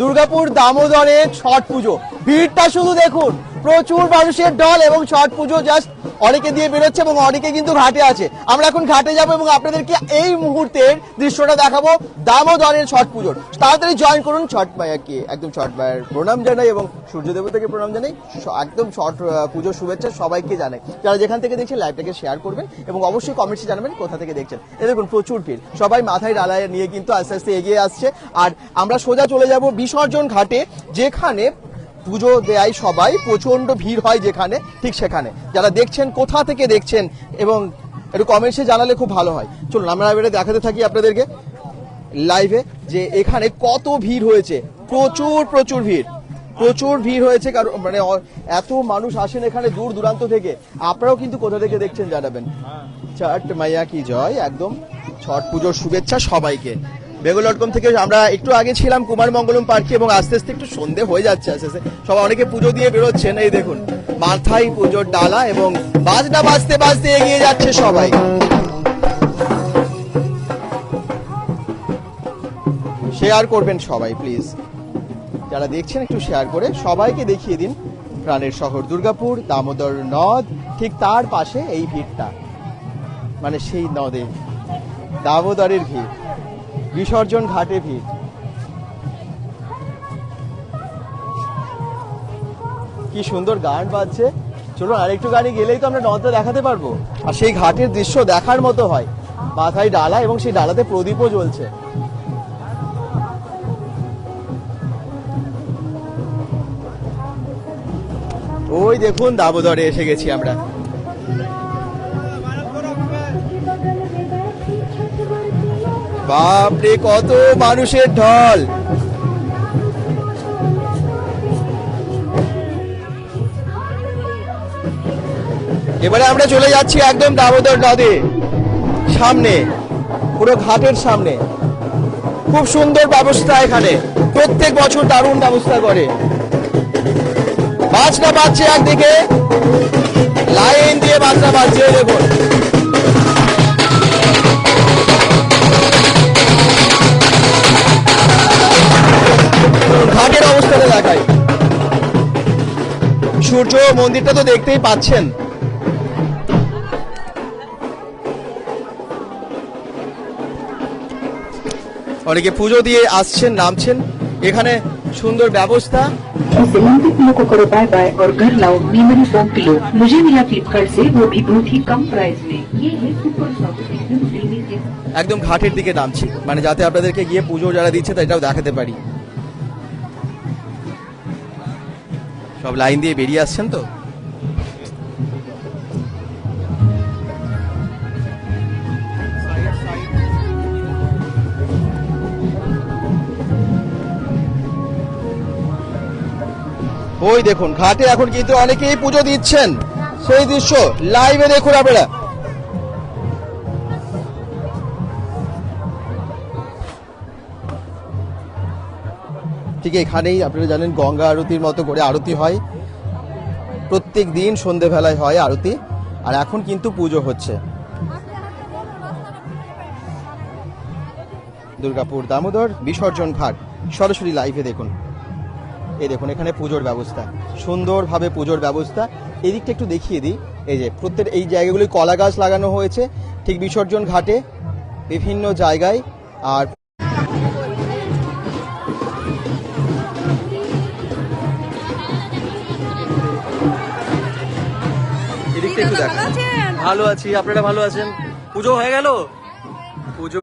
দুর্গাপুর দামোদরে ছট পুজো। ভিড়টা শুধু দেখুন। প্রচুর মানুষের দল এবং ছট পুজো জাস্ট অনেকে দিয়ে বেরোচ্ছে এবং অনেকে কিন্তু ঘাটে আছে। আমরা এখন ঘাটে যাব এবং আপনাদেরকে এই মুহূর্তের দৃশ্যটা দেখাবো দামোদরের ছট পুজোর। তাড়াতাড়ি জয়েন করুন ছট মায়াকে একদম ছট মায়ের প্রণাম জানাই এবং সূর্য দেবতাকে প্রণাম জানাই। একদম ছট পুজোর শুভেচ্ছা সবাইকে জানাই। যারা যেখান থেকে দেখছেন লাইভটাকে শেয়ার করবেন এবং অবশ্যই কমেন্টসে জানাবেন কোথা থেকে দেখছেন। এ দেখুন, প্রচুর ভিড়। সবাই মাথায় ডালায় নিয়ে কিন্তু আস্তে আস্তে এগিয়ে আসছে। আর আমরা সোজা চলে যাব বিসর্জন ঘাটে, যেখানে পুজো দেয় সবাই প্রচণ্ড ভিড় হয় যেখানে ঠিক সেখানে। যারা দেখছেন কোথা থেকে দেখছেন এবং একটু কমেন্টসে জানালে খুব ভালো হয়। চলুন আমরা এবারে দেখাতে থাকি আপনাদেরকে লাইভে যে এখানে কত ভিড় হয়েছে। প্রচুর প্রচুর ভিড়। প্রচুর ভিড় হয়েছে কারণ মানে এত মানুষ আসেন এখানে দূর দূরান্ত থেকে। আপনারাও কিন্তু কোথা থেকে দেখছেন জানাবেন। ছট মাইয়া কি জয় একদম ছট পুজোর শুভেচ্ছা সবাইকে। বেঙ্গল ডট থেকে আমরা একটু আগে ছিলাম কুমার মঙ্গলম পার্কে এবং আস্তে আস্তে একটু সন্ধে হয়ে যাচ্ছে, আস্তে আস্তে। সবাই অনেকে পুজো দিয়ে বেরোচ্ছেন, এই দেখুন। মাথায় পুজোর ডালা এবং বাজনা বাজতে বাজতে এগিয়ে যাচ্ছে সবাই। শেয়ার করবেন সবাই প্লিজ যারা দেখছেন একটু শেয়ার করে সবাইকে দেখিয়ে দিন প্রাণের শহর দুর্গাপুর, দামোদর নদ, ঠিক তার পাশে এই ভিড়টা। মানে সেই নদে, দামোদরের ভিড়। বিসর্জন ঘাটে ভিড়। কি সুন্দর গান বাজছে। চলুন আরেকটু গাড়ি গেলেই তো আমরা নদটা দেখাতে পারব। আর সেই ঘাটের দৃশ্য দেখার মতো হয়। মাথায় ডালা এবং সেই ডালাতে প্রদীপও জ্বলছে। ওই দেখুন দাবোদরে এসে গেছি আমরা। বাপরে, কত মানুষের ঢল। এবারে আমরা চলে যাচ্ছি একদম দামোদর নদে। সামনে, পুরো ঘাটের সামনে। খুব সুন্দর ব্যবস্থা এখানে। প্রত্যেক বছর দারুণ ব্যবস্থা করে। বাজনা বাজছে একদিকে। লাইন দিয়ে বাজনা বাজছে দেখুন। সূর্য মন্দিরটা তো দেখতেই পাচ্ছেন অনেকে পুজো দিয়ে আসছেন নামছেন এখানে সুন্দর ব্যবস্থা इस ओलंपिक लो को करो बाय बाय और घर लाओ मेमोरी फोम पिलो मुझे मिला फ्लिपकार्ट से वो भी बहुत ही कम प्राइस में ये है सुपर सॉफ्ट एकदम क्रीमी से একদম ঘাটের দিকে নামছি মানে যাতে আপনাদেরকে গিয়ে পুজো যারা দিচ্ছে তা এটাও দেখাতে পারি সব লাইন দিয়ে বেরিয়ে আসছেন তো? ওই দেখুন, ঘাটে এখন কিন্তু অনেকেই পুজো দিচ্ছেন। সেই দৃশ্য লাইভে দেখুন আপনারা। ঠিক এখানেই আপনারা জানেন গঙ্গা আরতির মতো করে আরতি হয়। প্রত্যেক দিন সন্ধেবেলায় হয় আরতি, আর এখন কিন্তু পুজো হচ্ছে। দুর্গাপুর দামোদর বিসর্জন ঘাট, সরাসরি লাইভে দেখুন। এই দেখুন, এখানে পুজোর ব্যবস্থা, সুন্দরভাবে পুজোর ব্যবস্থা। এদিকটা একটু দেখিয়ে দিই, এই যে প্রত্যেক, এই জায়গাগুলি কলা গাছ লাগানো হয়েছে, ঠিক বিসর্জন ঘাটে, বিভিন্ন জায়গায়, আর ভালো আছি আপনারা ভালো আছেন? পুজো হয়ে গেল? পুজো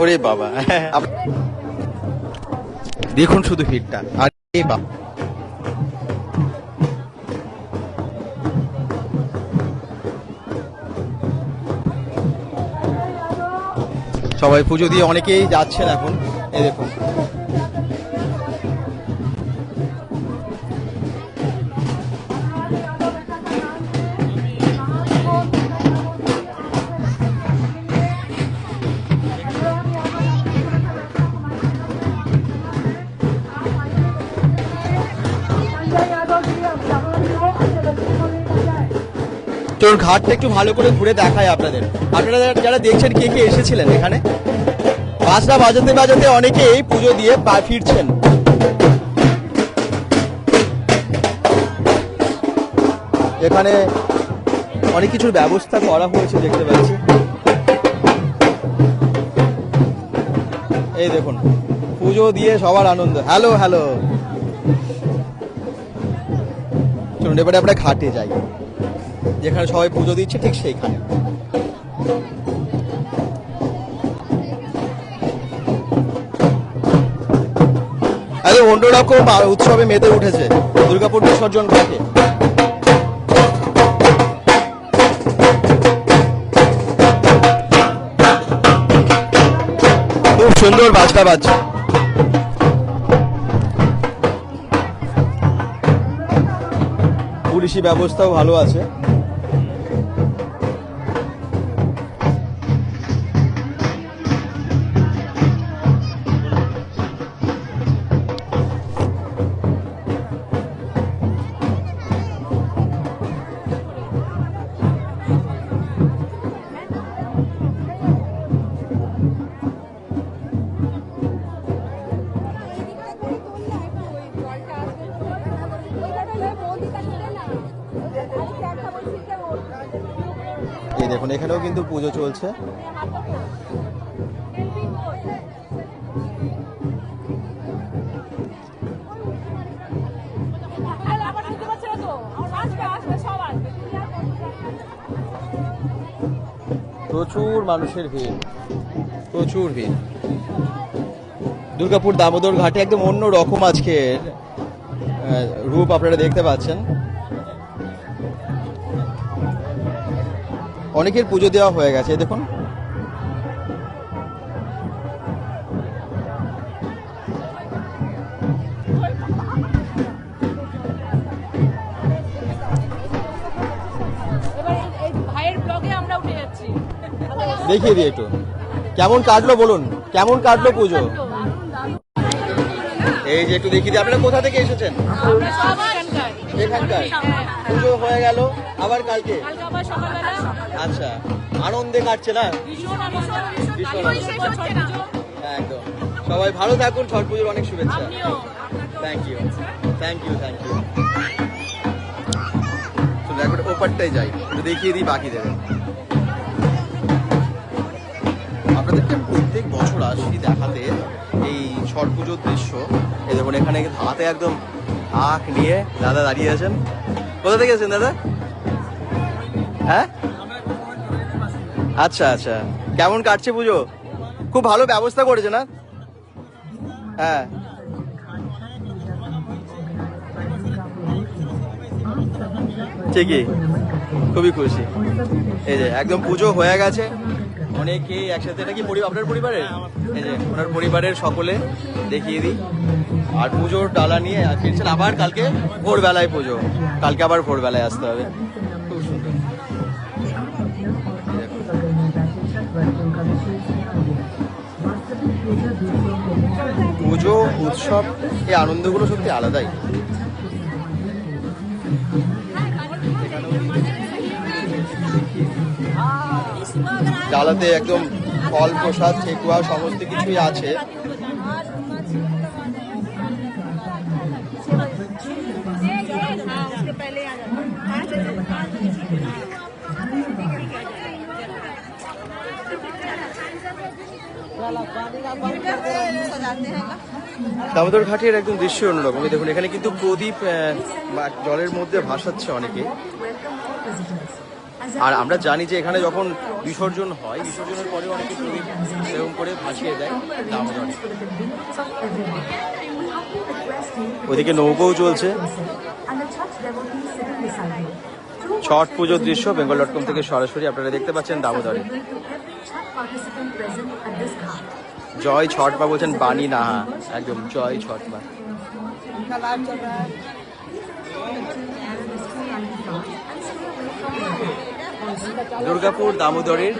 ওরে বাবা। দেখুন শুধু ভিড়টা। আরে বাবা। সবাই পুজো দিয়ে অনেকেই যাচ্ছেন এখন। এই দেখুন। চলুন ঘাটটা একটু ভালো করে ঘুরে দেখায় আপনাদের। আপনারা যারা- দেখছেন, কে কে এসেছিলেন এখানে? বাসটা বাজাতে বাজাতে অনেকেই পুজো দিয়ে পা ফিরছেন। এখানে অনেক কিছুর ব্যবস্থা করা হয়েছে, দেখতে পাচ্ছি। এই দেখুন, পুজো দিয়ে সবার আনন্দ। Hello hello. চলুন, এবারে আমরা ঘাটে যাই। যেখানে সবাই পুজো দিচ্ছে, ঠিক সেইখানে। অন্যরকম উৎসবে মেতে উঠেছে। দুর্গাপুর বিসর্জন ঘাটে। খুব সুন্দর বাজটা বাজছে। পুলিশি ব্যবস্থাও ভালো আছে। কিন্তু পুজো চলছে। প্রচুর মানুষের ভিড়। প্রচুর ভিড়। দুর্গাপুর দামোদর ঘাটে একদম অন্য রকম আজকের রূপ আপনারা দেখতে পাচ্ছেন। অনেকের পুজো দেওয়া হয়ে গেছে এই দেখুন। দেখিয়ে দিই একটু। কেমন কাটলো বলুন? কেমন কাটলো পুজো? এই যে একটু দেখিয়ে দিই আপনারা কোথা থেকে এসেছেন? এখানকার। পুজো হয়ে গেল আবার কালকে? কালকে আবার সকালবেলা আচ্ছা আনন্দে কাটছে না? একদম। সবাই ভালো থাকুন ছট পুজোর অনেক শুভেচ্ছা। Thank you thank you thank you চলো একবার ওপারটাই যাই। একটু দেখিয়ে দিই বাকি দেবে আপনাদেরকে প্রত্যেক বছর আসি দেখাতে এই ছট পুজোর দৃশ্য। এই দেখুন এখানে হাতে একদম আখ নিয়ে দাদা দাঁড়িয়ে আছেন। কোথা থেকে আছেন দাদা? হ্যাঁ? আচ্ছা আচ্ছা। কেমন কাটছে পুজো? খুব ভালো ব্যবস্থা করেছে না? হ্যাঁ। ঠিকই। খুবই খুশি। এই যে, একদম পুজো হয়ে গেছে। অনেকেই একসাথে, এটা কি আপনার পরিবারের? এই যে, ওনার পরিবারের সকলে দেখিয়ে দিই। আর পুজোর ডালা নিয়ে ফিরছেন আবার কালকে ভোরবেলায় পুজো। কালকে আবার ভোরবেলায় আসতে হবে। পুজো উৎসব এই আনন্দগুলো সত্যি আলাদাই ডালাতে একদম ফল প্রসাদ ঠেকুয়া সমস্ত কিছুই আছে দামোদর ঘাটের একদম দৃশ্য অন্যরকম দেখুন, এখানে কিন্তু প্রদীপ জলের মধ্যে ভাসাচ্ছে অনেকে। আর আমরা জানি যে এখানে যখন বিসর্জন হয়, বিসর্জনের পরে অনেকে প্রদীপ এরকম করে ভাসিয়ে দেয় দামোদরে। ওদিকে নৌকোও চলছে। ছট পুজোর দৃশ্য বেঙ্গল ডট কম থেকে সরাসরি আপনারা দেখতে পাচ্ছেন দামোদরে। জয় ছট বা বলছেন বাণী নাহা। একদম জয় ছট বা। দুর্গাপুর দামোদরের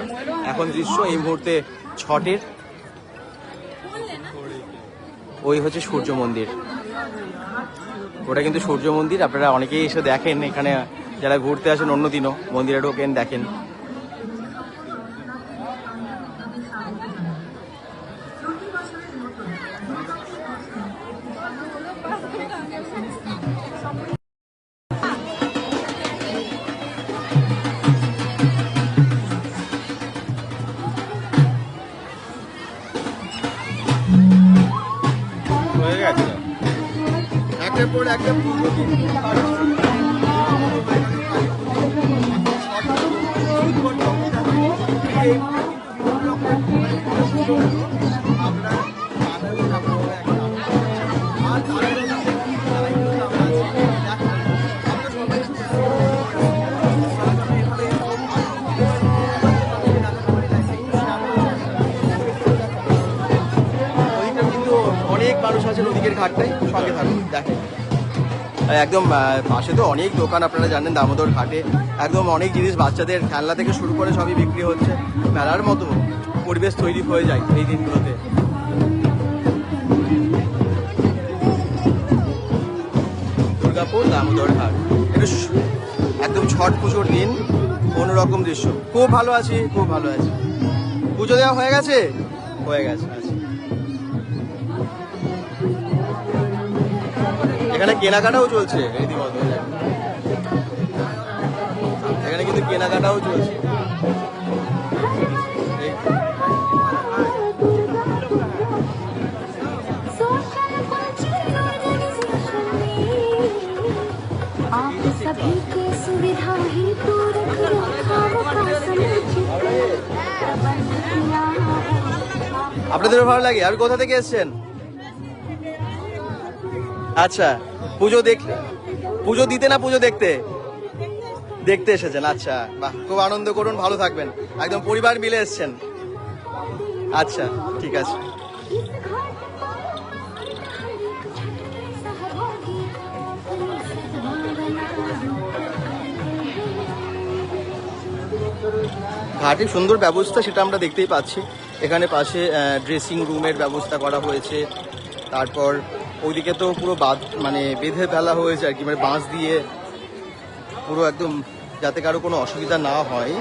এখন দৃশ্য এই মুহূর্তে ছটের। ওই হচ্ছে সূর্য মন্দির। ওটা কিন্তু সূর্য মন্দির আপনারা অনেকেই এসে দেখেন এখানে যারা ঘুরতে আসেন অন্য দিনও মন্দিরে ঢোকেন দেখেন। হয়ে গেছে। একের পর একটা পুজো ঘাটটাই থাকুন, দেখেন। একদম পাশে তো অনেক দোকান, আপনারা জানেন দামোদর ঘাটে। একদম অনেক জিনিস বাচ্চাদের খেলনা থেকে শুরু করে সবই বিক্রি হচ্ছে। মেলার মতো পরিবেশ তৈরি হয়ে যায় এই দিনগুলোতে। দুর্গাপুর, দামোদর ঘাট। একদম ছট পুজোর দিন অন্যরকম দৃশ্য। খুব ভালো আছি, খুব ভালো আছি। পুজো দেওয়া হয়ে গেছে? হয়ে গেছে আচ্ছা। এখানে কেনাকাটাও চলছে রীতিমতো এখানে কিন্তু কেনাকাটাও চলছে। আপনাদের ভালো লাগে? আর কোথা থেকে এসছেন? আচ্ছা পুজো দেখ পুজো দিতে না পুজো দেখতে? দেখতে এসেছেন আচ্ছা। বাহ, খুব আনন্দ করুন, ভালো থাকবেন। একদম পরিবার মিলে এসছেন। আচ্ছা ঠিক আছে। ঘাটের সুন্দর ব্যবস্থা, সেটা আমরা দেখতেই পাচ্ছি। এখানে পাশে ড্রেসিং রুমের ব্যবস্থা করা হয়েছে। তারপর ওইদিকে তো পুরো বাঁধ মানে বেঁধে ফেলা হয়েছে আর কি মানে বাঁশ দিয়ে পুরো একদম যাতে কারও কোনো অসুবিধা না হয়,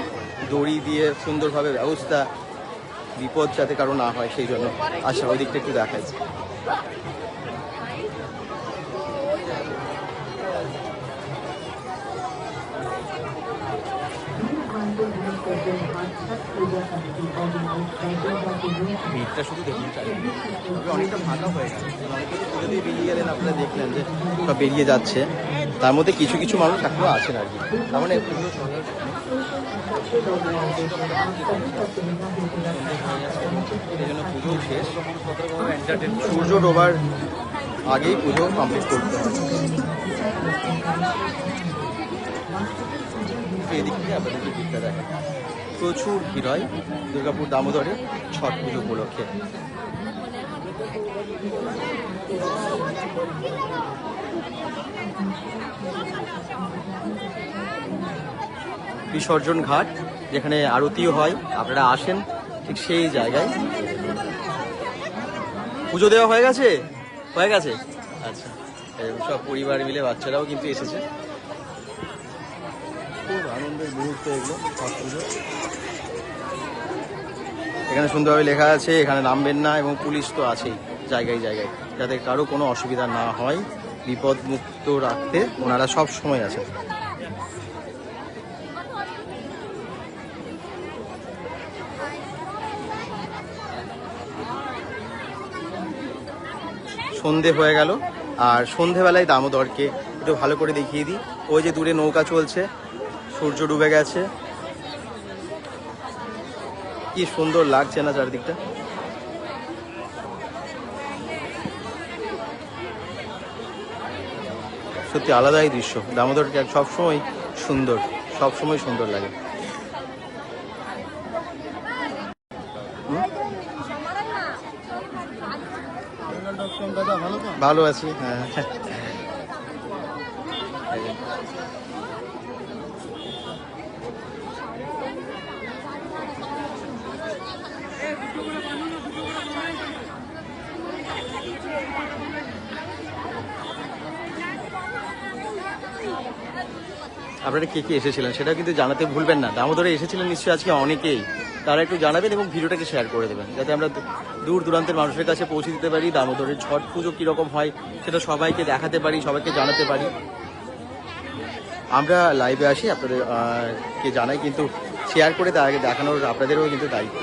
দড়ি দিয়ে সুন্দরভাবে ব্যবস্থা, বিপদ যাতে কারও না হয় সেই জন্য। আচ্ছা ওই দিকটা একটু দেখাই। বেরিয়ে আপনারা দেখলেন যে বেরিয়ে যাচ্ছে। তার মধ্যে কিছু কিছু মানুষ এখনও আছেন আর কি। তার মানে সূর্য ডোবার আগেই পুজো কমপ্লিট করতে হবে। এদিক থেকে আপনাদেরকে ভিড়টা দেখেন প্রচুর ভিড় হয় দুর্গাপুর দামোদরে ছট পুজো উপলক্ষে। বিসর্জন ঘাট, যেখানে আরতিও হয়, আপনারা আসেন ঠিক সেই জায়গায়। পুজো দেওয়া হয়ে গেছে? হয়ে গেছে? আচ্ছা সব পরিবার মিলে বাচ্চারাও কিন্তু এসেছে। খুব আনন্দের এগুলো এখানে সুন্দরভাবে লেখা আছে, এখানে নামবেন না এবং পুলিশ তো আছেই জায়গায় জায়গায়। যাতে কারও কোনো অসুবিধা না হয় বিপদ মুক্ত রাখতে ওনারা সব সময় আছেন। সন্ধে হয়ে গেল, আর সন্ধেবেলায় দামোদরকে একটু ভালো করে দেখিয়ে দিই। ওই যে দূরে নৌকা চলছে সূর্য ডুবে গেছে। কি সুন্দর লাগছে না চারিদিকটা। সত্যি আলাদাই দৃশ্য। দামোদর দামোদরকে সবসময় সুন্দর সবসময় সুন্দর লাগে। ভালো আছি হ্যাঁ। আপনারা কে কে এসেছিলেন সেটা কিন্তু জানাতে ভুলবেন না। দামোদরে এসেছিলেন নিশ্চয়ই আজকে অনেকেই। তারা একটু জানাবেন এবং ভিডিওটাকে শেয়ার করে দেবেন, যাতে আমরা দূর দূরান্তের মানুষের কাছে পৌঁছে দিতে পারি, দামোদরের ছট পুজো কীরকম হয় সেটা সবাইকে দেখাতে পারি, সবাইকে জানাতে পারি। আমরা লাইভে আসি, আপনাদের কে জানাই কিন্তু শেয়ার করে তার আগে দেখানোর আপনাদেরও কিন্তু দায়িত্ব।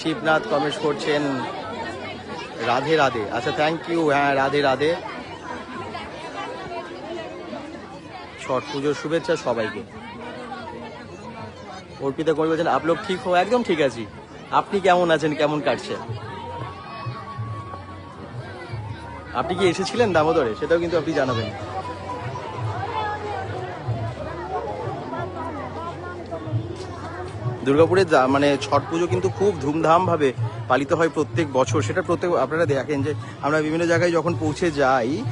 শিবনাথ কমেন্টস করছেন, রাধে রাধে। আচ্ছা থ্যাংক ইউ হ্যাঁ রাধে রাধে। ছট পুজোর শুভেচ্ছা সবাইকে। অর্পিতা করে বলছেন, আপ লোক ঠিক হো? একদম ঠিক আছি। আপনি কেমন আছেন? কেমন কাটছে? আপনি কি এসেছিলেন দামোদরে? সেটাও কিন্তু আপনি জানাবেন। দুর্গাপুরে যা- মানে ছট পুজো কিন্তু খুব ধুমধাম ভাবে পালিত হয় প্রত্যেক বছর। সেটা প্রত্যেক, আপনারা দেখেন যে আমরা বিভিন্ন জায়গায় যখন পৌঁছে যাই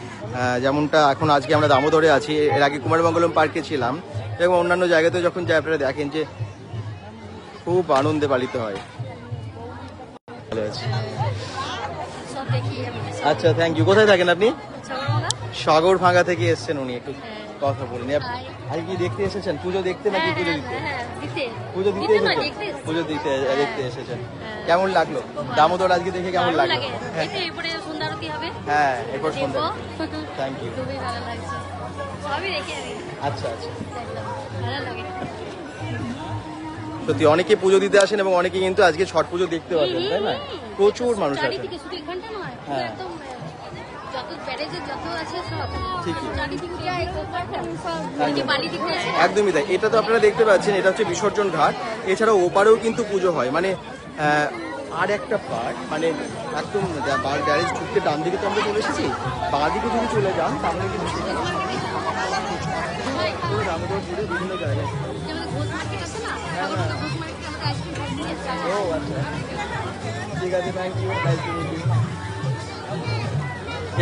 যেমনটা এখন আজকে আমরা দামোদরে আছি এর আগে কুমারমঙ্গলম পার্কে ছিলাম এবং অন্যান্য জায়গাতে যখন যাই আপনারা দেখেন যে খুব আনন্দে পালিত হয়। ভালো আছি। আচ্ছা থ্যাংক ইউ কোথায় থাকেন আপনি? সাগর ভাঙা থেকে এসেছেন উনি একটু কথা বলুন Hi. আজকে কি দেখতে এসেছেন? পুজো দেখতে নাকি হ্যাঁ পুজো হ্যাঁ দিতে? হ্যাঁ পুজো দিতে এসেছেন? পুজো দিতে দেখতে এসেছেন। হ্যাঁ। কেমন লাগল? দামোদর আজকে দেখে কেমন লাগল? লাগে। হ্যাঁ। এরপরে সন্ধ্যা থ্যাংক ইউ খুবই ভালো লাগছে। সবই দেখে আমি। আচ্ছা আচ্ছা। ভালো লাগে। সত্যি অনেকে পুজো দিতে আসেন এবং অনেকে কিন্তু আজকে ছট পুজো দেখতে আসেন তাই না? প্রচুর মানুষ আছে চারিদিকে শুধু এখানটা নয় পুরো হ্যাঁ। একদম আহ, যত ব্যারেজে যত আছে একদমই তাই। এটা তো আপনারা দেখতে পাচ্ছেন এটা হচ্ছে বিসর্জন ঘাট। এছাড়াও ওপারেও কিন্তু পুজো হয়। মানে আর একটা পার্ট মানে একদম গ্যারেজ ঢুকতে ডান দিকে তো আমরা চলে এসেছি বাঁ দিকে যদি চলে যান, তাহলে কিন্তু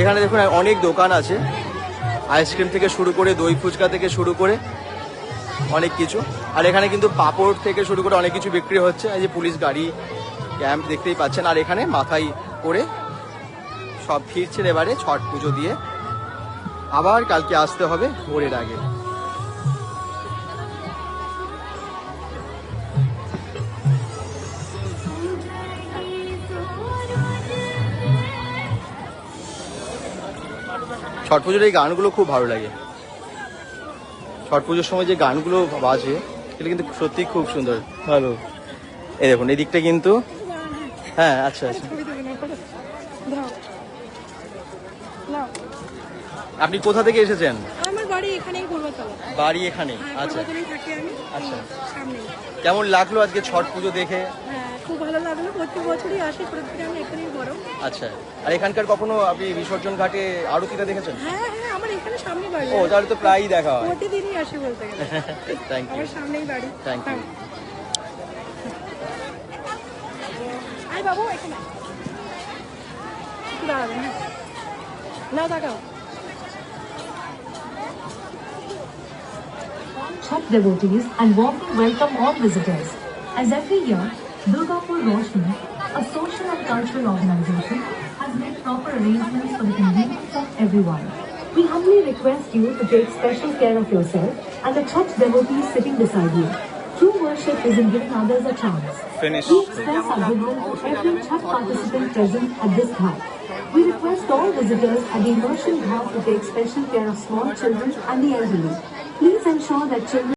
এখানে দেখুন, অনেক দোকান আছে। আইসক্রিম থেকে শুরু করে, দই ফুচকা থেকে শুরু করে, অনেক কিছু। আর এখানে কিন্তু পাপড় থেকে শুরু করে অনেক কিছু বিক্রি হচ্ছে। এই যে পুলিশ গাড়ি ক্যাম্প দেখতেই পাচ্ছেন। আর এখানে মাথায় করে সব ফিরছেন এবারে ছট পুজো দিয়ে। আবার কালকে আসতে হবে ভোরের আগে। ছট পুজোর এই গানগুলো খুব ভালো লাগে। ছট পুজোর সময় যে গানগুলো বাজে এটা কিন্তু সত্যি খুব সুন্দর। ভালো। এই দেখুন এই দিকটা কিন্তু হ্যাঁ আচ্ছা আচ্ছা। আপনি কোথা থেকে এসেছেন? আমার বাড়ি এখানেই পূর্বতলা। বাড়ি এখানে আচ্ছা। থাকি আমি আচ্ছা। কেমন লাগল আজকে ছট পুজো দেখে? হ্যাঁ খুব ভালো লাগল। প্রত্যেক বছরই আসি প্রত্যেক আমি এখানেই বড়। আচ্ছা। আর এখানকার কখনো আপনি বিসর্জন ঘাটে আরতিটা দেখেছেন? হ্যাঁ হ্যাঁ আমার এখানে সামনে বাড়ি। ও তাহলে তো প্রায়ই দেখা হয়। প্রতিদিনই আসি বলতে গেলে। থ্যাংক ইউ আমার সামনেই বাড়ি। থ্যাংক ইউ আই বাবু এখানে একটু দাঁড়াবেন হ্যাঁ না তাকাও Chhat devotees and warmly welcome all visitors. As every year, Durgapur Roshni, a social and cultural organization, has made proper arrangements for the convenience of everyone. We humbly request you to take special care of yourself and the Chhat devotees sitting beside you. True worship is in giving others a chance. Finish. We express our goodwill to every Chhat participant present at this ghat. We request all visitors at the immersion ghat to take special care of small children and the elderly. Please ensure that children